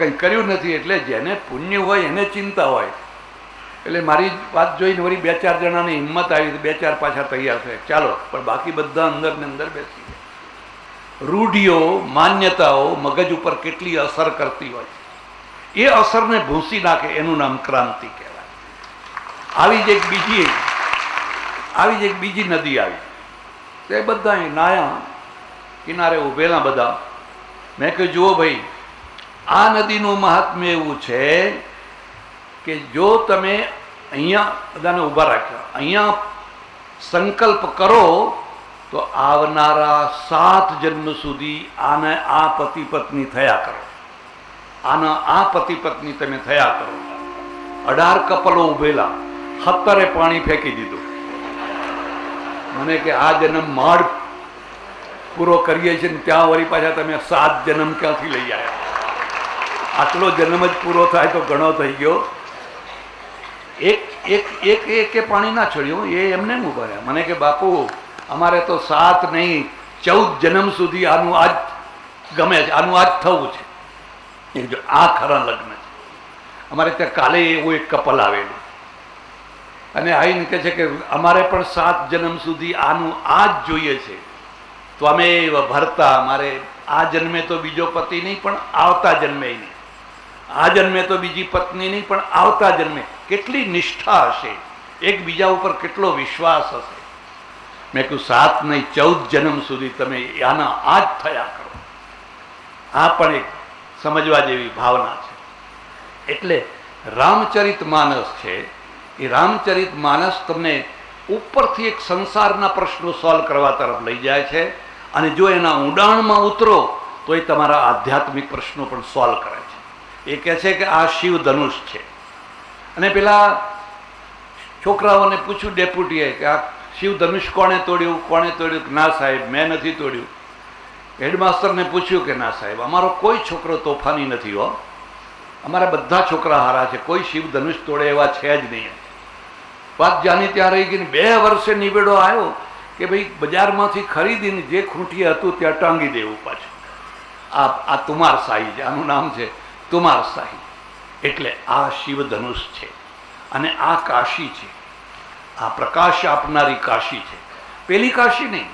કંઈ કર્યું નથી એટલે જેને પુણ્ય હોય એને ચિંતા હોય. એટલે મારી વાત જોઈને વળી બે ચાર જણાની હિંમત આવી બે ચાર પાછા તૈયાર થાય. ચાલો, પણ બાકી બધા અંદર ને અંદર બેસી ગયા. રૂઢિઓ, માન્યતાઓ મગજ ઉપર કેટલી અસર કરતી હોય. એ અસરને ભૂંસી નાખે એનું નામ ક્રાંતિ કહેવાય. આવી જ એક બીજી, આવી જ એક બીજી નદી આવી. તે બધા નાયા કિનારે ઉભેલા બધા. મેં કહ્યું, જુઓ ભાઈ આ નદીનું મહાત્મ્ય એવું છે કે જો તમે અહીંયા બધાને ઊભા રાખ્યા, અહીંયા સંકલ્પ કરો, તો આવનારા સાત જન્મ સુધી આને આ પતિ પત્ની થયા કરો. આના આ પતિ પત્ની તમે થયા કરો. અઢાર કપલો ઉભેલા હત્તરે પાણી ફેંકી દીધું. મને કે આ જન્મ માળ પૂરો કરીએ છીએ ત્યાં વળી પાછા તમે સાત જન્મ ક્યાંથી લઈ આવ્યા? આટલો જન્મ જ પૂરો થાય તો ઘણો થઈ ગયો. એક એક એક, એકે પાણી ના છોડ્યું, એ એમને ઊભા મને કે, બાપુ, અમારે તો સાત નહીં, ચૌદ જન્મ સુધી આનું આજ ગમે છે, આનું આજ થવું છે. જો, આ ખરા લગ્ન છે. અમારે ત્યાં કાલે એવું એક કપલ આવેલું. અને આવીને કહે છે કે, અમારે પણ સાત જન્મ સુધી આનું આ જ જોઈએ છે. તો અમે ભરતા અમારે આ જન્મે તો બીજો પતિ નહીં, પણ આવતા જન્મે નહીં. આ જન્મે તો બીજી પત્ની નહીં, પણ આવતા જન્મે કેટલી નિષ્ઠા હશે? એકબીજા ઉપર કેટલો વિશ્વાસ હશે? મેં કહ્યું, સાત નહીં, ચૌદ જન્મ સુધી તમે આના આ જ થયા કરો. આ પણ એક સમજવા જેવી ભાવના છે. એટલે રામચરિત માનસ છે, એ રામચરિત માનસ તમને ઉપરથી એક સંસારના પ્રશ્નો સોલ્વ કરવા તરફ લઈ જાય છે, અને જો એના ઊંડાણમાં ઉતરો, તો એ તમારા આધ્યાત્મિક પ્રશ્નો પણ સોલ્વ કરે. એ કહે છે કે આ શિવ ધનુષ છે. અને પેલા છોકરાઓને પૂછ્યું ડેપ્યુટીએ કે આ શિવ ધનુષ કોણે તોડ્યું? કોણે તોડ્યું? ના સાહેબ, મેં નથી તોડ્યું. હેડમાસ્ટરને પૂછ્યું કે ના સાહેબ, અમારો કોઈ છોકરો તોફાની નથી હો. અમારા બધા છોકરા હારા છે, કોઈ શિવ ધનુષ તોડે એવા છે જ નહીં. વાત જાની ત્યાં રહી ગઈ બે વર્ષે નિવેડો આવ્યો કે ભાઈ બજારમાંથી ખરીદીને જે ખૂંટીએ હતું ત્યાં ટાંગી દેવું પાછું. આ આ તુમાર સાહી છે, આનું નામ છે તુમાર શાહી એટલે આ શિવધનુષ છે અને આ કાશી છે. આ પ્રકાશ આપનારી કાશી છે. પેલી કાશી નહીં,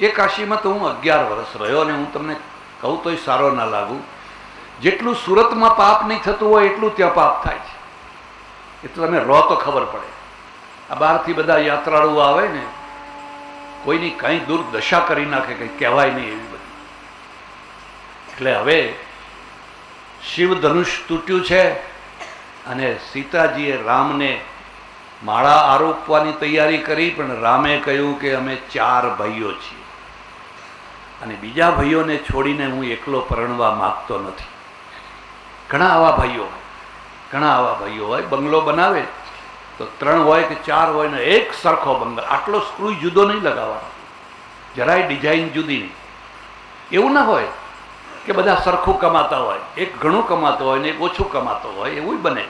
એ કાશીમાં તો હું અગિયાર વર્ષ રહ્યો અને હું તમને કહું તોય સારો ના લાગુ. જેટલું સુરતમાં પાપ નહીં થતું હોય એટલું ત્યાં પાપ થાય છે. એ તો તમે તો ખબર પડે. આ બહારથી બધા યાત્રાળુઓ આવે ને, કોઈની કંઈ દુર્દશા કરી નાખે, કંઈ કહેવાય નહીં એવી બધી. એટલે હવે શિવ ધનુષ તૂટ્યું છે અને સીતાજીએ રામને માળા આરોપવાની તૈયારી કરી, પણ રામે કહ્યું કે અમે ચાર ભાઈઓ છીએ. અને બીજા ભાઈઓને છોડીને હું એકલો પરણવા માગતો નથી. ઘણા આવા ભાઈઓ હોય, ઘણા આવા ભાઈઓ હોય, બંગલો બનાવે, તો ત્રણ હોય કે ચાર હોય ને એક સરખો બંગલો, આટલો સ્ક્રૂ જુદો નહીં લગાવવાનો. જરાય ડિઝાઇન જુદી નહીં. એવું ના હોય કે બધા સરખું કમાતા હોય, એક ઘણું કમાતો હોય ને એક ઓછું કમાતો હોય, એવું બને.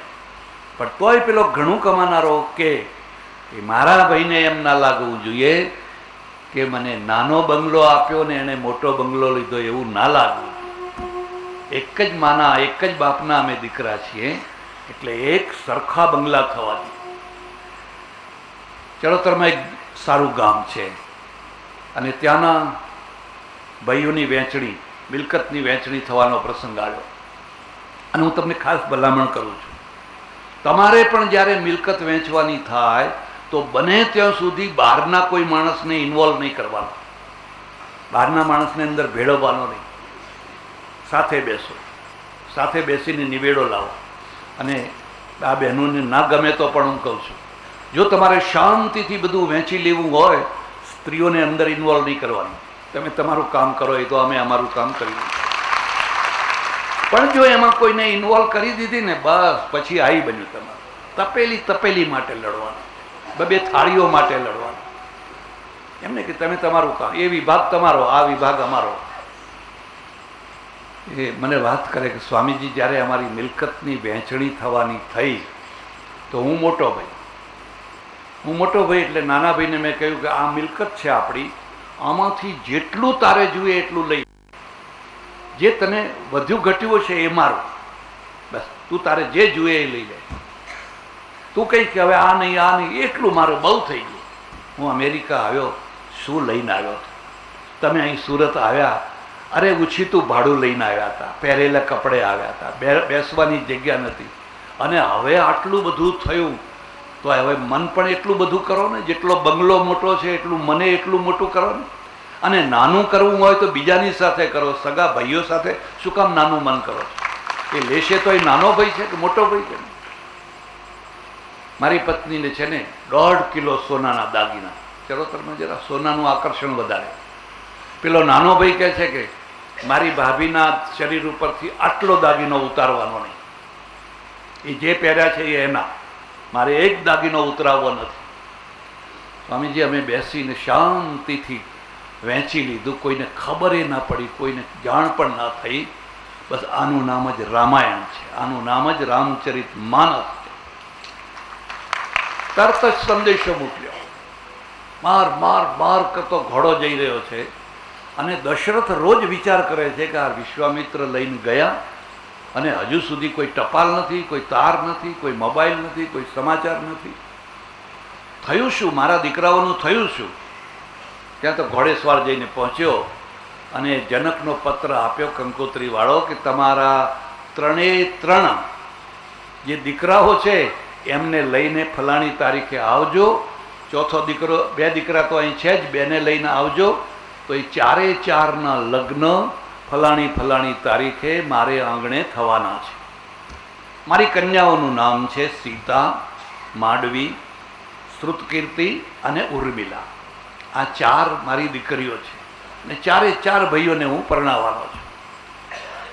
પણ તોય પેલો ઘણું કમાનારો કે મારા ભાઈને એમ ના લાગવું જોઈએ કે મને નાનો બંગલો આપ્યો ને એને મોટો બંગલો લીધો એવું ના લાગવું. એક જ માના, એક જ બાપના અમે દીકરા છીએ, એટલે એક સરખા બંગલા થવા દે. ચડોતરમાં એક સારું ગામ છે. અને ત્યાંના ભાઈઓની વહેંચણી મિલકતની વહેંચણી થવાનો પ્રસંગ આવ્યો. અને હું તમને ખાસ ભલામણ કરું છું. તમારે પણ જ્યારે મિલકત વહેંચવાની થાય, તો બને ત્યાં સુધી બહારના કોઈ માણસને ઇન્વોલ્વ નહીં કરવાનો. બહારના માણસને અંદર ભેળવવાનો નહીં. સાથે બેસો. સાથે બેસીને નિવેડો લાવો. અને આ બહેનોને ના ગમે તો પણ હું કહું છું. જો તમારે શાંતિથી બધું વહેંચી લેવું હોય, સ્ત્રીઓને અંદર ઇન્વોલ્વ નહીં કરવાની. તમે તમારું કામ કરો એ તો અમે અમારું કામ કરી પણ જો એમાં કોઈને ઇન્વોલ્વ કરી દીધી ને બસ, પછી આવી બન્યું તમારું. તપેલી તપેલી માટે લડવાનું. બબે થાળીઓ માટે લડવાનું. એમને કે તમે તમારું કામ, એ વિભાગ તમારો, આ વિભાગ અમારો. એ મને વાત કરે કે સ્વામીજી, જ્યારે અમારી મિલકતની વહેંચણી થવાની થઈ, તો હું મોટો ભાઈ. હું મોટો ભાઈ એટલે નાના ભાઈને મેં કહ્યું કે આ મિલકત છે આપણી. આમાંથી જેટલું તારે જોઈએ એટલું લઈ. જે તને વધુ ઘટ્યું છે એ મારું. બસ, તું તારે જે જોઈએ એ લઈ લે. તું કહીશ કે, હવે આ નહીં આ નહીં. એટલું મારું બહુ થઈ ગયું. હું અમેરિકા આવ્યો, શું લઈને આવ્યો તમે અહીં સુરત આવ્યા? અરે, ઉછીતું ભાડું લઈને આવ્યા હતા, પહેરેલા કપડે આવ્યા હતા બેસવાની જગ્યા નથી અને હવે આટલું બધું થયું તો હવે મન પણ એટલું બધું કરો ને, જેટલો બંગલો મોટો છે, એટલું મને એટલું મોટું કરો ને. અને નાનું કરવું હોય તો બીજાની સાથે કરો, સગા ભાઈઓ સાથે. શું કામ નાનું મન કરો એ લેશે તો એ નાનો ભાઈ છે કે મોટો ભાઈ છે? મારી પત્નીને છે ને દોઢ કિલો સોનાના દાગીના. ચલો તમે જરા સોનાનું આકર્ષણ વધારે. પેલો નાનો ભાઈ કહે છે કે, મારી ભાભીના શરીર ઉપરથી આટલો દાગીનો ઉતારવાનો નહીં. એ જે પહેર્યા છે એ એના. મારે એક દાગીનો ઉતરાવવો નથી. સ્વામીજી, અમે બેસીને શાંતિથી વહેંચી લીધું. કોઈને ખબર એ ના પડી, કોઈને જાણ પણ ના થઈ. બસ આનું નામ જ રામાયણ છે. આનું નામ જ રામચરિત માનસ છે. તરત જ સંદેશો મોકલ્યો. માર માર માર કરતો ઘોડો જઈ રહ્યો છે. અને દશરથ રોજ વિચાર કરે છે કે આ વિશ્વામિત્ર લઈને ગયા. અને હજુ સુધી કોઈ ટપાલ નથી, કોઈ તાર નથી, કોઈ મોબાઈલ નથી, કોઈ સમાચાર નથી. થયું શું? મારા દીકરાઓનું થયું શું? ત્યાં તો ઘોડેસવાર જઈને પહોંચ્યો અને જનકનો પત્ર આપ્યો કંકોત્રીવાળો કે તમારા ત્રણેય ત્રણ જે દીકરાઓ છે, એમને લઈને ફલાણી તારીખે આવજો. ચોથો દીકરો, બે દીકરા તો અહીં છે જ, બેને લઈને આવજો. તો એ ચારે ચારના લગ્ન ફલાણી ફલાણી તારીખે મારે આંગણે થવાના છે. મારી કન્યાઓનું નામ છે સીતા, માંડવી, શ્રુતકીર્તિ અને ઉર્મિલા. આ ચાર મારી દીકરીઓ છે અને ચારે ચાર ભાઈઓને હું પરણાવવાનો છું.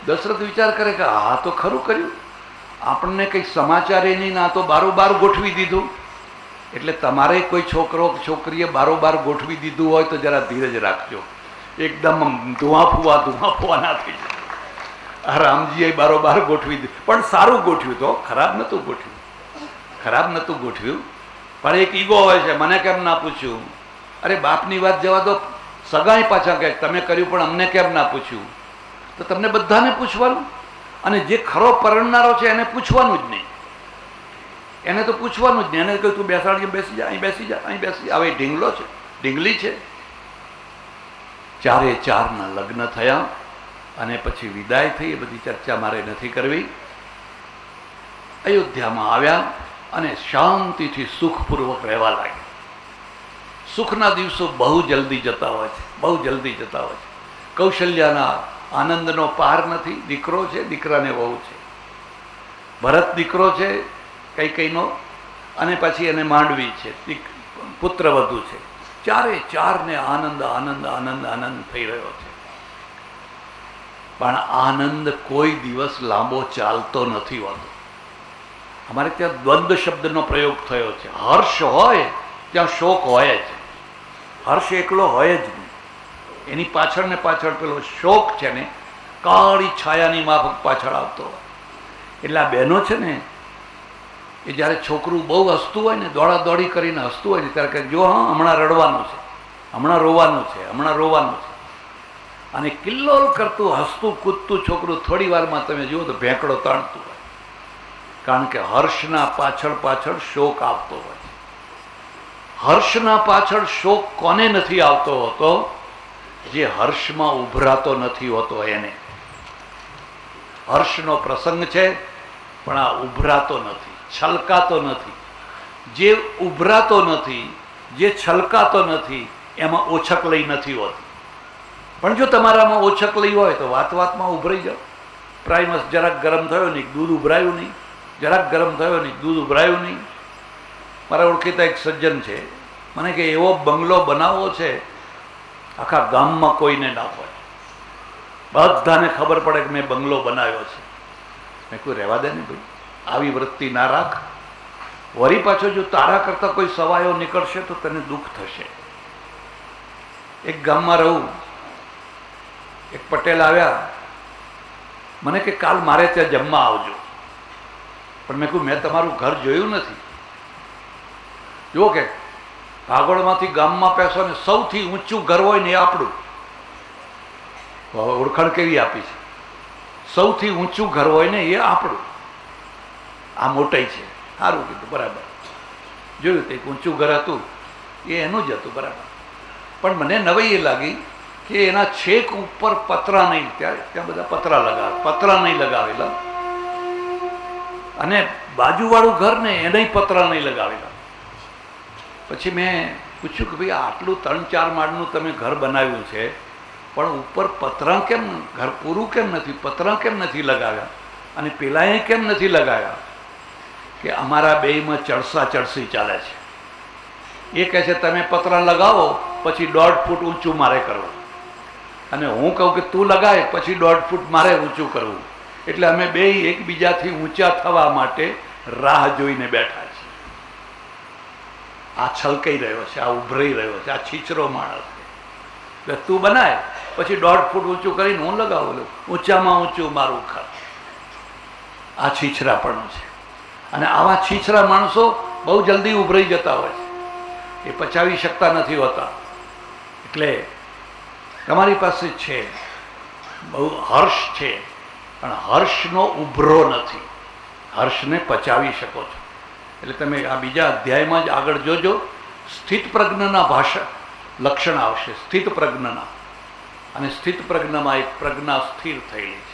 દશરથ વિચાર કરે કે આ તો ખરું કર્યું. આપણને કંઈ સમાચાર એ નહીં ના તો બારોબાર ગોઠવી દીધું. એટલે તમારે કોઈ છોકરો, છોકરીએ બારોબાર ગોઠવી દીધું હોય તો જરા ધીરજ રાખજો. એકદમ ધુઆ ફુવા ધુઆ ફુવા ના થઈ જાય. આ રામજીએ બારોબાર ગોઠવી દીધું. પણ સારું ગોઠવ્યું તો, ખરાબ નહોતું ગોઠવ્યું. ખરાબ નહોતું ગોઠવ્યું. પણ એક ઈગો હોય છે, મને કેમ ના પૂછ્યું? અરે, બાપની વાત જવા દો. સગાઈ પાછા કહે, તમે કર્યું, પણ અમને કેમ ના પૂછ્યું? તો તમને બધાને પૂછવાનું. અને જે ખરો પરણનારો છે, એને પૂછવાનું જ નહીં. એને તો પૂછવાનું જ નહીં. એને કહ્યું, તું બેસાડી બેસી જા, અહીં બેસી જા, અહીં બેસી જા. ઢીંગલો છે, ઢીંગલી છે. ચારે ચારના લગ્ન થયા અને પછી વિદાય થઈ, એ બધી ચર્ચા મારે નથી કરવી. અયોધ્યામાં આવ્યા અને શાંતિથી સુખપૂર્વક રહેવા લાગ્યા. સુખના દિવસો બહુ જલ્દી જતા હોય છે, બહુ જલ્દી જતા હોય છે. કૌશલ્યાના આનંદનો પાર નથી, દીકરો છે, દીકરાને વહુ છે. ભરત દીકરો છે કઈ કઈનો અને પછી એને માંડવી છે પુત્ર વધુ છે. ચારે ચારને આનંદ આનંદ આનંદ આનંદ થઈ રહ્યો છે. પણ આનંદ કોઈ દિવસ લાંબો ચાલતો નથી હોતો. અમારે ત્યાં દ્વંદ શબ્દનો પ્રયોગ થયો છે. હર્ષ હોય, ત્યાં શોક હોય જ. હર્ષ એકલો હોય જ નહીં. એની પાછળ ને પાછળ પેલો શોક છે ને, કાળી છાયાની માફક પાછળ આવતો એટલે આ બહેનો છે ને એ જ્યારે છોકરું બહુ હસતું હોય ને દોડા દોડી કરીને હસતું હોય ને, ત્યારે કહે, જો હા, હમણાં રડવાનું છે, હમણાં રોવાનું છે, હમણાં રોવાનું છે. અને કિલ્લોલ કરતું, હસતું, કૂદતું છોકરું થોડી વારમાં તમે જુઓ તો ભેંકડો તાણતું હોય. કારણ કે હર્ષના પાછળ પાછળ શોક આવતો હોય હર્ષના પાછળ શોક કોને નથી આવતો હોતો? જે હર્ષમાં ઉભરાતો નથી હોતો એને. હર્ષનો પ્રસંગ છે, પણ આ ઉભરાતો નથી. છલકાતો નથી. જે ઉભરાતો નથી, જે છલકાતો નથી, એમાં ઓછક લઈ નથી હોતી. પણ જો તમારામાં ઓછક લઈ હોય તો વાત વાતમાં ઉભરાઈ જાઓ. પ્રાઇમસ જરાક ગરમ થયો નહીં, દૂધ ઉભરાયું નહીં. જરાક ગરમ થયો નહીં, દૂધ ઉભરાયું નહીં. મારા ઓળખીતા એક સજ્જન છે. મને કે એવો બંગલો બનાવવો છે, આખા ગામમાં કોઈને ના હોય. બધાને ખબર પડે કે મેં બંગલો બનાવ્યો છે. મેં કોઈ રહેવા દે ને ભાઈ? આવી વૃત્તિ ના રાખ. વરી પાછો જો તારા કરતાં કોઈ સવાયો નીકળશે તો તને દુઃખ થશે. એક ગામમાં રહું. એક પટેલ આવ્યા. મને કે, કાલ મારે ત્યાં જમવા આવજો. પણ મેં કહ્યું, મેં તમારું ઘર જોયું નથી. જુઓ કે, ભાગોળમાંથી ગામમાં પેસો ને સૌથી ઊંચું ઘર હોય ને એ આપણું. ઓળખાણ કેવી આપી છે? સૌથી ઊંચું ઘર હોય ને એ આપણું. આ મોટાઈ છે. સારું કીધું, બરાબર. જોયું તે ઊંચું ઘર હતું, એ એનું જ હતું, બરાબર. પણ મને નવાઈ એ લાગી કે એના છેક ઉપર પતરા નહીં, ત્યાં ત્યાં બધા પતરા લગાવે, પતરા નહીં લગાવેલા. અને બાજુવાળું ઘર ને એને પતરા નહીં લગાવેલા. પછી મેં પૂછ્યું કે ભાઈ, આટલું ત્રણ ચાર માળનું તમે ઘર બનાવ્યું છે, પણ ઉપર પતરા કેમ, ઘર પૂરું કેમ નથી, પતરા કેમ નથી લગાવ્યા? અને પેલાએ કેમ નથી લગાવ્યા? કે અમારા બેયમાં ચડસા ચડસી ચાલે છે. એ કહે છે, તમે પતરા લગાવો, પછી દોઢ ફૂટ ઊંચું મારે કરવું. અને હું કહું કે, તું લગાય, પછી દોઢ ફૂટ મારે ઊંચું કરવું. એટલે અમે બે એકબીજાથી ઊંચા થવા માટે રાહ જોઈને બેઠા છીએ. આ છલકાઈ રહ્યો છે, આ ઉભરાઈ રહ્યો છે, આ છીછરો માણસ એટલે તું બનાય, પછી દોઢ ફૂટ ઊંચું કરીને હું લગાવું ઊંચામાં ઊંચું મારું ખર આ છીછરાપણું છે. અને આવા છીછરા માણસો બહુ જલ્દી ઉભરાઈ જતા હોય છે. એ પચાવી શકતા નથી હોતા. એટલે તમારી પાસે છે. બહુ હર્ષ છે. પણ હર્ષનો ઉભરો નથી. હર્ષને પચાવી શકો છો. એટલે તમે આ બીજા અધ્યાયમાં જ આગળ જોજો. સ્થિત પ્રજ્ઞના ભાષા લક્ષણ આવશે. સ્થિત પ્રજ્ઞના અને સ્થિત પ્રજ્ઞમાં એક પ્રજ્ઞા સ્થિર થયેલી છે.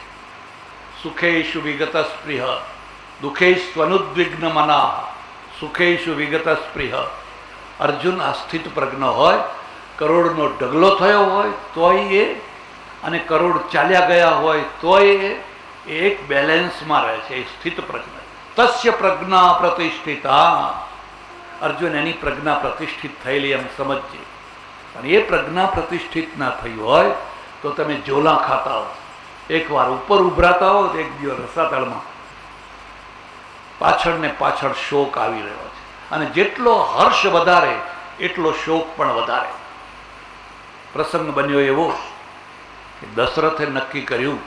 સુખેશુ વિગત સ્પૃહ દુઃખેશ્વનુદ્વિગ્ન મના સુખેશુ વિગત સ્પૃહ અર્જુન આ સ્થિત પ્રજ્ઞ હોય કરોડનો ઢગલો થયો હોય તોય એ અને કરોડ ચાલ્યા ગયા હોય તોય એ એક બેલેન્સમાં રહે છે, એ સ્થિત પ્રજ્ઞ. તસ્ય પ્રજ્ઞા પ્રતિષ્ઠિતા. અર્જુન એની પ્રજ્ઞા પ્રતિષ્ઠિત થયેલી એમ સમજજે. પણ એ પ્રજ્ઞા પ્રતિષ્ઠિત ના થઈ હોય, તો તમે જોલા ખાતા હો એકવાર ઉપર ઉભરાતા હો એક દિવસ રસાતળમાં. પાછળ ને પાછળ શોક આવી રહ્યો છે. અને જેટલો હર્ષ વધારે, એટલો શોક પણ વધારે. પ્રસંગ બન્યો એવો કે દશરથે નક્કી કર્યું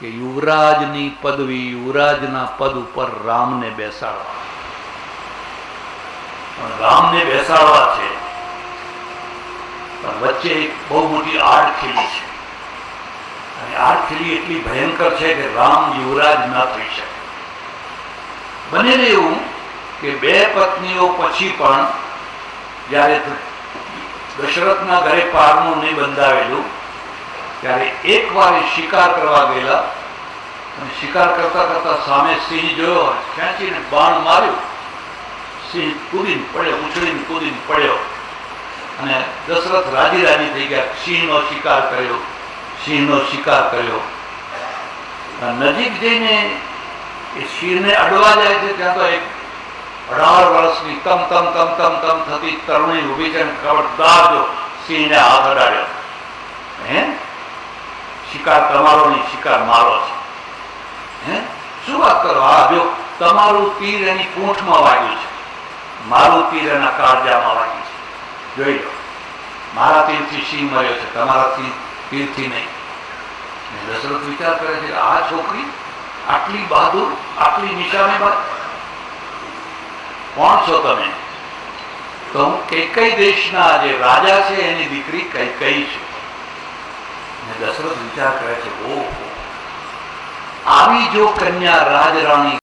કે યુવરાજની પદવી યુવરાજના પદ ઉપર રામને બેસાડવા. પણ રામને બેસાડવા છે. પણ વચ્ચે એક બહુ મોટી આડ ખીલી છે. અને આડ ખીલી એટલી ભયંકર છે કે રામ યુવરાજ ન થઈ શકે. બને એવું કે બે પત્નીઓ પછી પણ જ્યારે દશરથના ઘરે પારનું નહીં બંધાવેલું, ત્યારે એક વાર એ શિકાર કરવા ગયેલા અને શિકાર કરતા કરતા સામે સિંહ જોયો ખેંચીને બાણ માર્યું. સિંહ કૂદીને પડ્યો, ઉછળીને કૂદીને પડ્યો. અને દશરથ રાજી રાજી થઈ ગયા, સિંહનો શિકાર કર્યો, સિંહનો શિકાર કર્યો. નજીક જઈને એ શિરને અડવા જાય છે, ત્યાં તો એક અઢાર વર્ષની તમ તમ તમ તમ તમ થતી તરુણી ઊભી છે ખબરદાર જો સિંહને હાથ અડાડ્યો. હે? શિકાર તમારો નહીં શિકાર મારો છે. હે? શું વાત કરો? આ જો તમારું તીર એની પૂંઠમાં વાગ્યું છે. મારું તીર એના કાળજામાં વાગ્યું છે. જોઈ લો. મારા તીરથી સિંહ મળ્યો છે. તમારા તીર તીરથી નહીં. દશરથ વિચાર કરે છે. આ છોકરી આટલી બહાદુર, આટલી નિશાનેબાજ? કોણ છો તમે? તો હું કઈ દેશના જે રાજા છે એની દીકરી કઈ કઈ છે દશરથ વિચાર કરે છે, ઓહો, આવી જો કન્યા રાજરાણી